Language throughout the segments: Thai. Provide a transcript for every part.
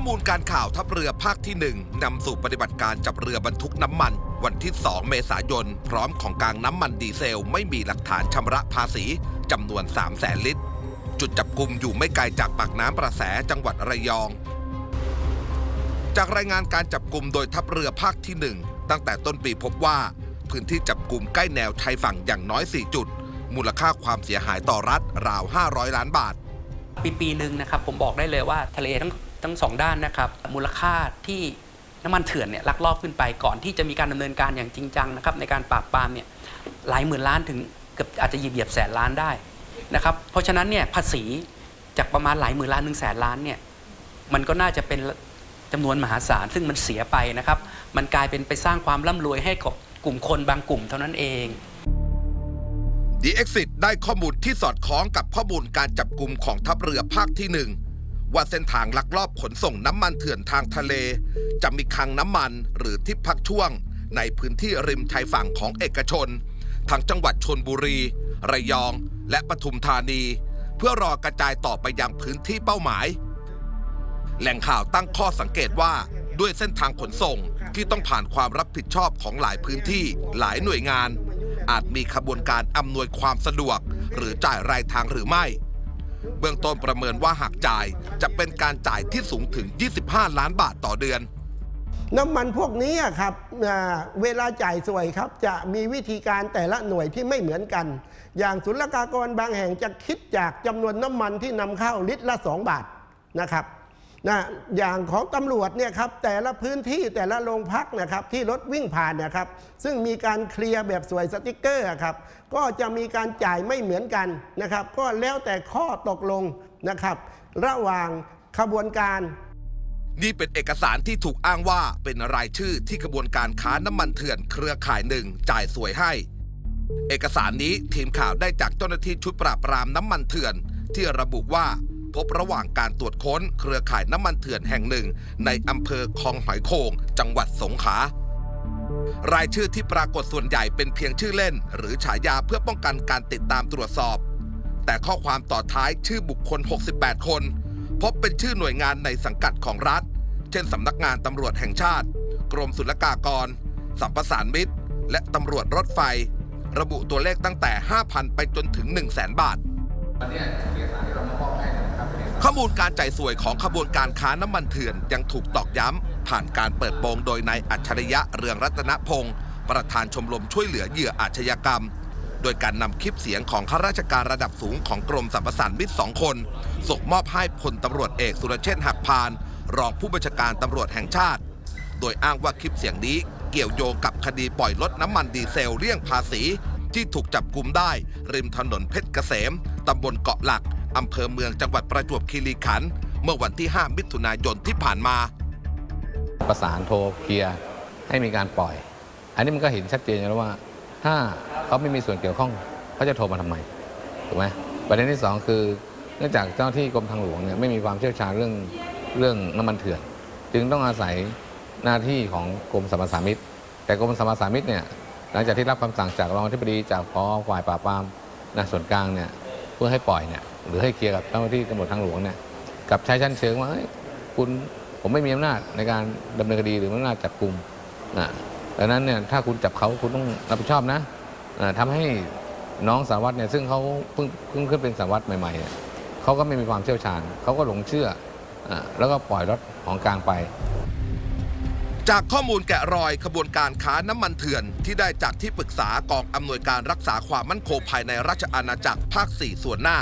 อมูลการข่าวทัพเรือภาคที่ 1 นำสู่ปฏิบัติการจับเรือบรรทุกน้ำมัน วันที่ 2 เมษายน พร้อมของกลางน้ำมันดีเซล ไม่มีหลักฐานชำระภาษีจำนวน 3 0 0แสนลิตร จุดจับกลุ่มอยู่ไม่ไกลจากปากน้ำประแสจังหวัดระยอง จากรายงานการจับกลุ่มโดยทัพเรือภาคที่ 1 ตั้งแต่ต้นปีพบว่า พื้นที่จับกลุ่มใกล้แนวชายฝั่งอย่างน้อย 4 จุด มูลค่าความเสียหายต่อรัฐราว 500 ล้านบาท ปีปีหนึ่งนะครับผมบอกได้เลยว่าทะเลทั้ง ทั้งสองด้านนะครับมูลค่าที่น้ำมันเถื่อนเนี่ยลักลอบขึ้นไปก่อนที่จะมีการดำเนินการอย่างจริงจังนะครับในการปราบปรามเนี่ยหลายหมื่นล้านถึงเกือบอาจจะหยียบเหยียบแสนล้านได้นะครับเพราะฉะนั้นเนี่ยภาษีจากประมาณหลายหมื่นล้านถึงแสนล้านเนี่ยมันก็น่าจะเป็นจำนวนมหาศาลซึ่งมันเสียไปนะครับ มันกลายเป็นไปสร้างความร่ำรวยให้กับกลุ่มคนบางกลุ่มเท่านั้นเอง The Exit ได้ข้อมูลที่สอดคล้องกับข้อมูลการจับกลุ่มของทัพเรือภาคที่หนึ่ง ว่าเส้นทางลักลอบขนส่งน้ำมันเถื่อนทางทะเล จะมีคลังน้ำมันหรือที่พักช่วง ในพื้นที่ริมชายฝั่งของเอกชนทางจังหวัดชนบุรี ระยอง และปทุมธานี เพื่อรอกระจายต่อไปยังพื้นที่เป้าหมาย แหล่งข่าวตั้งข้อสังเกตว่าด้วยเส้นทางขนส่งที่ต้องผ่านความรับผิดชอบของหลายพื้นที่หลายหน่วยงาน อาจมีขบวนการอำนวยความสะดวก หรือจ่ายรายทางหรือไม่ เบื้องต้นประเมินว่าหากจ่ายจะเป็นการจ่ายที่สูงถึง 25 ล้านบาทต่อเดือน น้ำมันพวกนี้ครับเวลาจ่ายสวยครับ จะมีวิธีการแต่ละหน่วยที่ไม่เหมือนกัน อย่างศุลกากรบางแห่งจะคิดจากจำนวนน้ำมันที่นำเข้าลิตรละ 2 บาทนะครับ นะอย่างของตำรวจเนี่ยครับแต่ละพื้นที่แต่ละโรงพักนะครับที่รถวิ่งผ่านนะครับ ซึ่งมีการเคลียร์แบบสวยสติกเกอร์ครับก็จะมีการจ่ายไม่เหมือนกันนะครับ ก็แล้วแต่ข้อตกลงนะครับ ระหว่างขบวนการนี่เป็นเอกสารที่ถูกอ้างว่าเป็นรายชื่อที่กระบวนการค้าน้ำมันเถื่อนเครือข่ายหนึ่งจ่ายสวยให้ เอกสารนี้ทีมข่าวได้จากเจ้าหน้าที่ชุดปราบปรามน้ำมันเถื่อน ที่ระบุว่า พบระหว่างการตรวจค้นเครือข่ายน้ำมันเถื่อนแห่งหนึ่ง ในอำเภอคลองหอยโขงจังหวัดสงขลารายชื่อที่ปรากฏส่วนใหญ่เป็นเพียงชื่อเล่น หรือฉายาเพื่อป้องกันการติดตามตรวจสอบ แต่ข้อความต่อท้ายชื่อบุคคล 68 คน พบเป็นชื่อหน่วยงานในสังกัดของรัฐ เช่นสำนักงานตำรวจแห่งชาติ กรมศุลกากร สัมปสานมิตร และตำรวจรถไฟ ระบุตัวเลขตั้งแต่ 5,000 ไปจนถึง 1 0 0 0 0 บาท ข้อมูลการจ่ายสวยของขบวนการค้าน้ำมันเถื่อนยังถูกตอกย้ำ ผ่านการเปิดโปงโดยนายอัจฉริยะเรืองรัตนพงศ์ประธานชมรมช่วยเหลือเหยื่ออาชญากรรม โดยการนำคลิปเสียงของข้าราชการระดับสูงของกรมสรรพสานมิตรสองคน ส่งมอบให้พลตำรวจเอกสุรเชษฐ์หักพาน รองผู้บัญชาการตำรวจแห่งชาติ โดยอ้างว่าคลิปเสียงนี้เกี่ยวโยงกับคดีปล่อยลดน้ำมันดีเซลเลี่ยงภาษี ที่ถูกจับกลุมได้ ริมถนนเพชรเกษมตำบลเกาะหลัก อำเภอเมืองจังหวัดประจวบคีรีขันธ์เมื่อวันที่ 5 มิถุนายนที่ผ่านมา ประสานโทรเคลียร์ให้มีการปล่อย อันนี้มันก็เห็นชัดเจนอยู่แล้วว่า ถ้าเขาไม่มีส่วนเกี่ยวข้องเขาจะโทรมาทำไมถูกไหมประเด็นที่สองคือเนื่องจากเจ้าที่กรมทางหลวงเนี่ยไม่มีความเชี่ยวชาญเรื่องเรื่องน้ำมันเถื่อน จึงต้องอาศัยหน้าที่ของกรมสรรพสามิตแต่กรมสรรพสามิตเนี่ยหลังจากที่รับคำสั่งจากรองอธิบดีจากพอฝ่ายปราบปรามนะส่วนกลางเนี่ย พื่อให้ปล่อยเนี่ยหรือให้เคลียร์กับเจ้าหน้าที่ตำรวจทางหลวงเนี่ยกับใช้ชั้นเชิงว่าเอ้ยคุณผมไม่มีอำนาจในการดำเนินคดีหรืออำนาจจับกลุ่มนะดังนั้นเนี่ยถ้าคุณจับเขาคุณต้องรับผิดชอบนะอ่าทำให้น้องสารวัตรเนี่ยซึ่งเขาเพิ่งเพิ่งขึ้นเป็นสารวัตรใหม่ๆเนี่ยเขาก็ไม่มีความเชี่ยวชาญเขาก็หลงเชื่ออ่าแล้วก็ปล่อยรถของกลางไป จากข้อมูลแกะรอยขบวนการค้าน้ำมันเถื่อน ที่ได้จากที่ปรึกษากองอำนวยการรักษาความมั่นคงภายในราชอาณาจักรภาค 4 ส่วนหน้า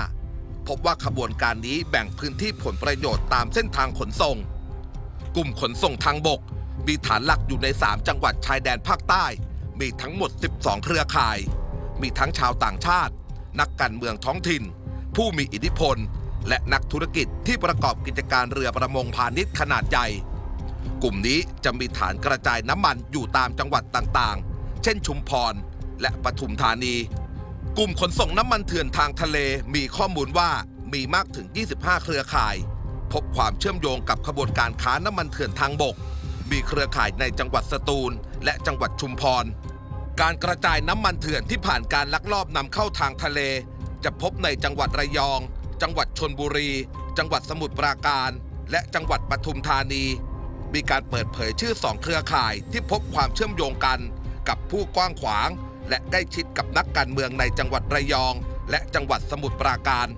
พบว่าขบวนการนี้แบ่งพื้นที่ผลประโยชน์ตามเส้นทางขนส่ง กลุ่มขนส่งทางบก มีฐานหลักอยู่ใน 3 จังหวัดชายแดนภาคใต้ มีทั้งหมด 12 เครือข่าย มีทั้งชาวต่างชาติ นักการเมืองท้องถิ่น ผู้มีอิทธิพล และนักธุรกิจที่ประกอบกิจการเรือประมงพาณิชย์ขนาดใหญ่ กลุ่มนี้จะมีฐานกระจายน้ำมันอยู่ตามจังหวัดต่างๆ เช่นชุมพรและปทุมธานี กลุ่มขนส่งน้ำมันเถื่อนทางทะเลมีข้อมูลว่ามีมากถึง 25 เครือข่าย พบความเชื่อมโยงกับขบวนการค้าน้ำมันเถื่อนทางบก มีเครือข่ายในจังหวัดสตูล และจังหวัดชุมพร การกระจายน้ำมันเถื่อนที่ผ่านการลักลอบนำเข้าทางทะเล จะพบในจังหวัดระยอง จังหวัดชนบุรี จังหวัดสมุทรปราการ และจังหวัดปทุมธานี มีการเปิดเผยชื่อสองเครือข่ายที่พบความเชื่อมโยงกันกับผู้กว้างขวาง และใกล้ชิดกับนักการเมืองในจังหวัดระยอง และจังหวัดสมุทรปราการ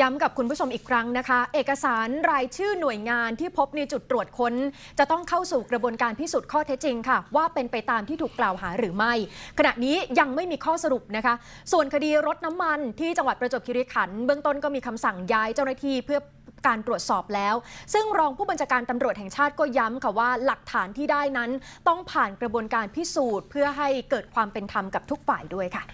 ย้ำกับคุณผู้ชมอีกครั้งนะคะ เอกสารรายชื่อหน่วยงานที่พบในจุดตรวจค้น จะต้องเข้าสู่กระบวนการพิสูจน์ข้อเท็จจริงค่ะ ว่าเป็นไปตามที่ถูกกล่าวหาหรือไม่ ขณะนี้ยังไม่มีข้อสรุปนะคะ ส่วนคดีรถน้ำมันที่จังหวัดประจวบคีรีขันธ์เบื้องต้นก็มีคำสั่งย้ายเจ้าหน้าที่เพื่อการตรวจสอบแล้ว ซึ่งรองผู้บัญชาการตำรวจแห่งชาติก็ย้ำค่ะว่าหลักฐานที่ได้นั้น ต้องผ่านกระบวนการพิสูจน์ เพื่อให้เกิดความเป็นธรรมกับทุกฝ่ายด้วยค่ะ